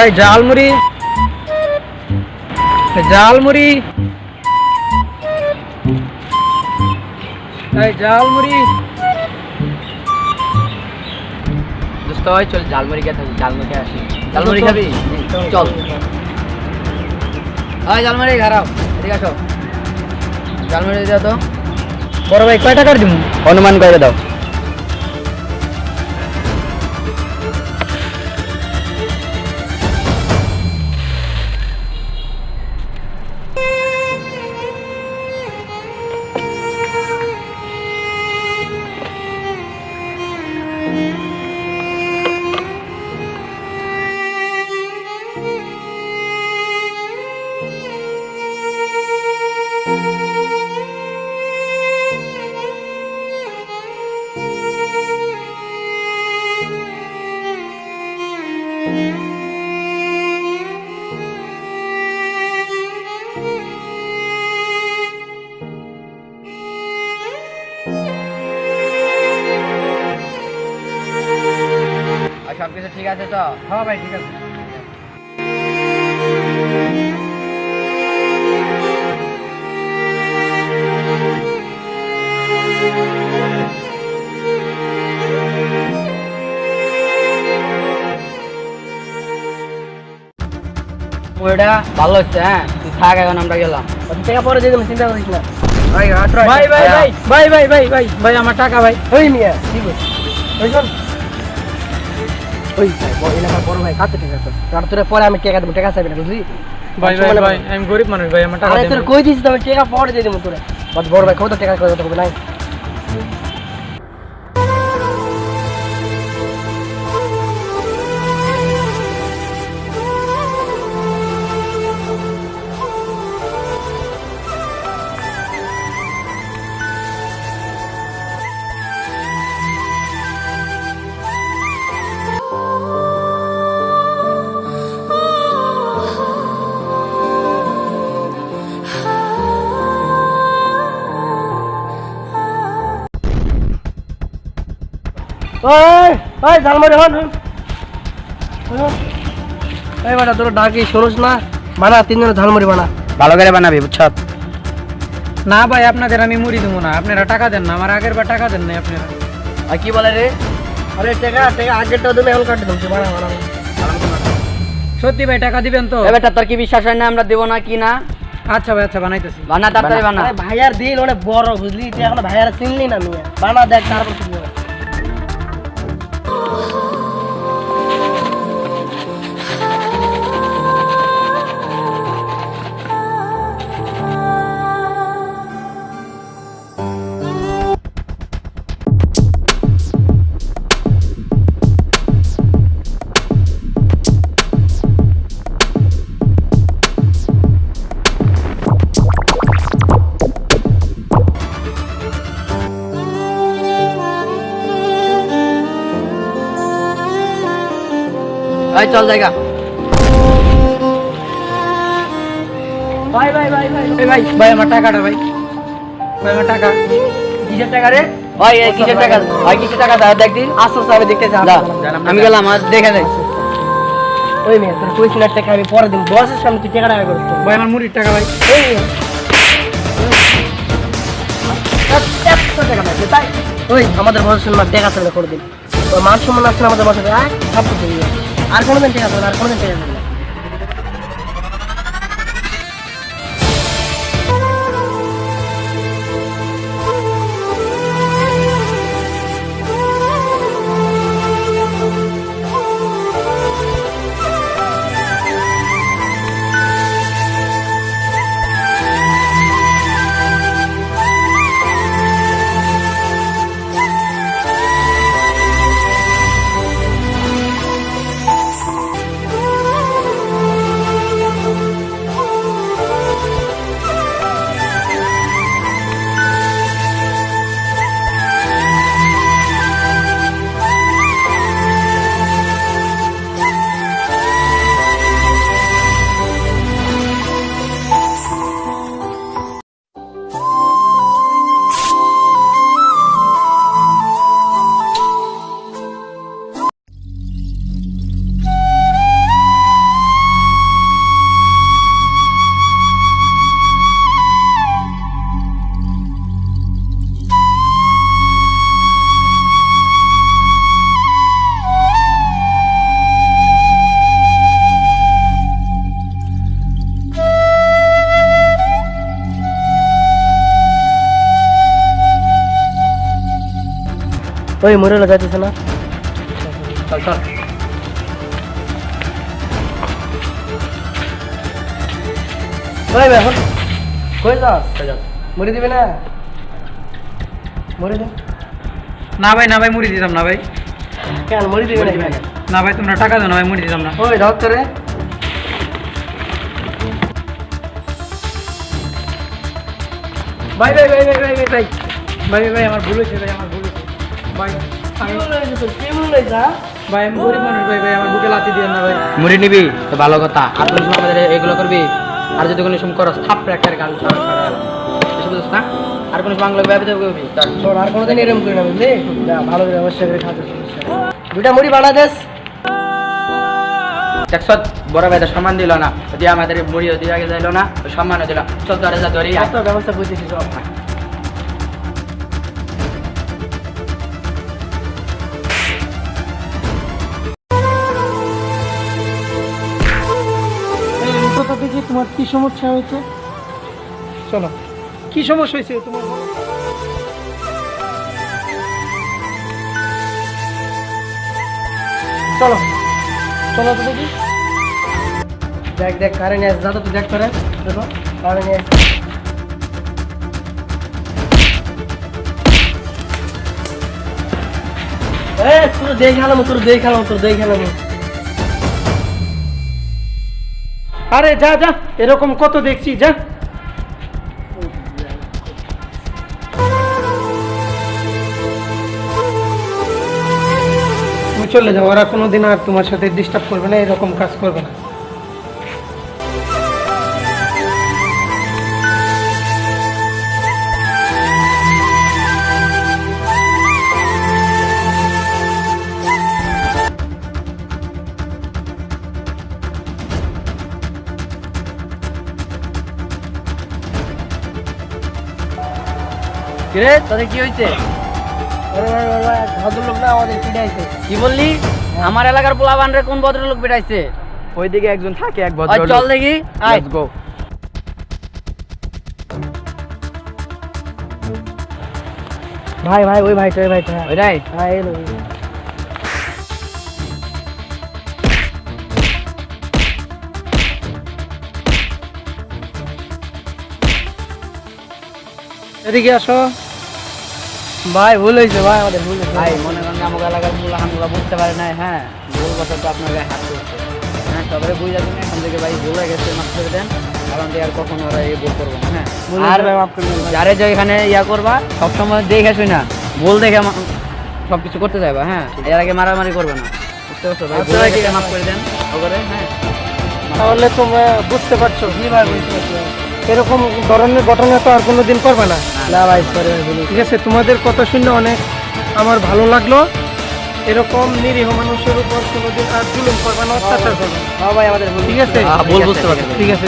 এই ঝালমুড়ি ঝালমুড়ি এই ঝালমুড়ি দোস্ত ভাই চল ঝালমুড়ি খেয়ে থাকি ঝালমুড়ি খেয়ে আসি। ঝালমুড়ি খাবি? চল। হয় ঝালমুড়ি খারাপ ঠিক আছে ঝালমুড়ি দাও তো। বড় ভাই কয় টাকার দিব অনুমান করে দাও। কিছু ঠিক আছে তো? হ্যাঁ ভাই ঠিক আছে। ওইটা ভালো হচ্ছে হ্যাঁ? তুই থাক এখন আমরা গেলাম। টাকা পরে দিয়ে চিন্তা করিস না। ভাই ভাই ভাই ভাই ভাই ভাই ভাই ভাই ভাই আমার টাকা ভাই। ওই মিয়া ঠিক আছে ওই ভাই এলাকার বড় ভাই কাছে ঠিক আছে তার তোরে পরে আমি টাকা দেবো টাকা চাইবি না বুঝলি? ভাই ভাই ভাই আমি গরিব মানুষ ভাই আমার টাকা আরে তোর কই দিছিস আমি টাকা পরে দিয়ে দেবো তোরে। বড় ভাই কত টাকা কত হবে নাই ওই ওই ঝালমারি হন এই বাটা তোর ডাকি শুনুস না? বানা তিনজনে ঝালমুড়ি বানা। ভালো করে বানাবি বুঝছ? না ভাই আপনাদের আমি মুড়ি দেবো না। আপনারা টাকা দেন না আমার আগের বার টাকা দেন না আপনারা। আর কি বলে রে? আরে টাকা টাকা আগেরটা দিলে এখন কাটে দিচ্ছি বানা বানা সত্যি ভাই টাকা দিবেন তো? এবারটা তোর কি বিশ্বাস হয় না আমরা দেবো না কি না? আচ্ছা ভাই আচ্ছা বানাইতেছি। বানা তাড়াতাড়ি বানা। ভাইয়ার দিল অনেক বড় বুঝলি? তুই এখন ভাইয়ার চিনলি না মিয়া? বানা দেখ তারপর এই চল জায়গা। ভাই ভাই ভাই ভাই ভাই ভাই আমার টাকাটা ভাই। ভাই আমার টাকা। কিসের টাকা রে? ভাই এই কিসের টাকা? ভাই কিসের টাকা? দাও দেখ দিন। আসো আসো, দেখতে যা। আমি গেলাম আর দেখে যাই ওই মেয়ে তোর কইছি টাকা আমি পরে দিব বসের সামনে তুই ভাই আমার মুড়ির টাকা ভাই। এই টাকা লাগবে, তাই? ওই আমাদের বসের সামনে টাকা করে দিন। ওই মান সম্মান না আমাদের বসে সব কিছু আর কোনো দিন ঠিক আছে আর কোনো দিন ঠিক আছে। ওই মরে যাইতেছে না? চল চল। ওই ভাই এখন। কই যাস। মরে দিবে না? মরে দে। না ভাই না ভাই মুড়ি দিতাম না ভাই। কেন মরে দিবে না ভাই তোমরা টাকা দাও না ভাই মুড়ি দিতাম না। ওই ধর তোরে। ভাই ভাই ভাই ভাই ভাই ভাই ভাই ভাই ভাই আমার ভুল হয়েছে ভাই আমার ভুল ভাই কি হয়েছে তোর? কি হয়েছে? ভাই আমি গরিব মানুষ ভাই ভাই আমার বুকে লাথি দিয়ে না ভাই। মুড়ি নিবি তো ভালো কথা। আর আমাদের এগুলো করবি আর যদি কোনো সময় করস থাপ্পড়ে একটা গাল ছাড়া ছাড়া। গেল এসে বুঝছ না? আর কোনো বাংলা ব্যাপী করবি? শোন, আর কোনোদিন এরকম করি না বুঝলি? ভালো করে অবশ্যই করে খাতে দুটা মুড়ি দেস। দেখছ বড় ভাইদের সম্মান দিল না। যদি আমাদের মুড়ি দিয়ে আগে যাইলো না ওই সম্মানও দিল চল ধরে যা ধরি ব্যবস্থা বুঝেছি সব তোমার কি সমস্যা হয়েছে? চলো। কি সমস্যা হয়েছে তোমার? চলো। চলো তো দেখি। দেখ দেখ কারে নিয়ে যা তো দেখ করে দেখো কারে নিয়ে আস। এ তোর দেখে আলাম তোর দেখে আলাম তোর দেখে আরে যা যা, এরকম কত দেখছি, যা। তুমি চলে যাও, ওরা কোনোদিন আর তোমার সাথে ডিস্টার্ব করবে না, এরকম কাজ করবে না। কিরে তোদের কি হয়েছে? ভাই ভাই আমাদের কি বললি? আমার এলাকার পোলাবান রে কোন ভদ্রলোক বেড়াইছে ওইদিকে একজন থাকে এক ভদ্রলোক। চল দেখি। আয়। Go. ভাই ভাই ওই ভাইটা ওই ভাইটা। ওইটাই হ্যাঁ এলো। এদিকে আসো। ভাই ভুল হয়েছে ভাই আমাদের ভুল হয়েছে। ভাই মনে করেন আমাকে এলাকার পোলাহানগুলো বুঝতে পারে না হ্যাঁ? ভুল কথা তো আপনার গায়ে হাত করছে হ্যাঁ তবে বুঝে যাবেন এখন থেকে ভাই ভুল হয়ে গেছে মাফ করে দেন। কারণ আর কখনো ওরা এই ভুল করব না হ্যাঁ? আর ভাই, মাফ করে যারে যে এখানে ইয়া করবা সবসময় দেখে শুই না। ভুল দেখে সব কিছু করতে যাবা হ্যাঁ? এর আগে মারামারি করবে না। বুঝতে পারছ ভাই? আচ্ছা, ভুল হয়ে আছে। মাফ করে দেন হ্যাঁ? তাহলে তোমরা বুঝতে পারছ। কি ভাই বুঝতে পারছি। এরকম ধরনের ঘটনা তো আর কোনো দিন করবে না না ভাই। ঠিক আছে তোমাদের কথা শুনে অনেক আমার ভালো লাগল এরকম নিরীহ মানুষের উপর কোনোদিন আর জুলুম করবে না অত্যাচার করবে না। ভাই আমাদের ঠিক আছে হ্যাঁ, পারছি। ঠিক আছে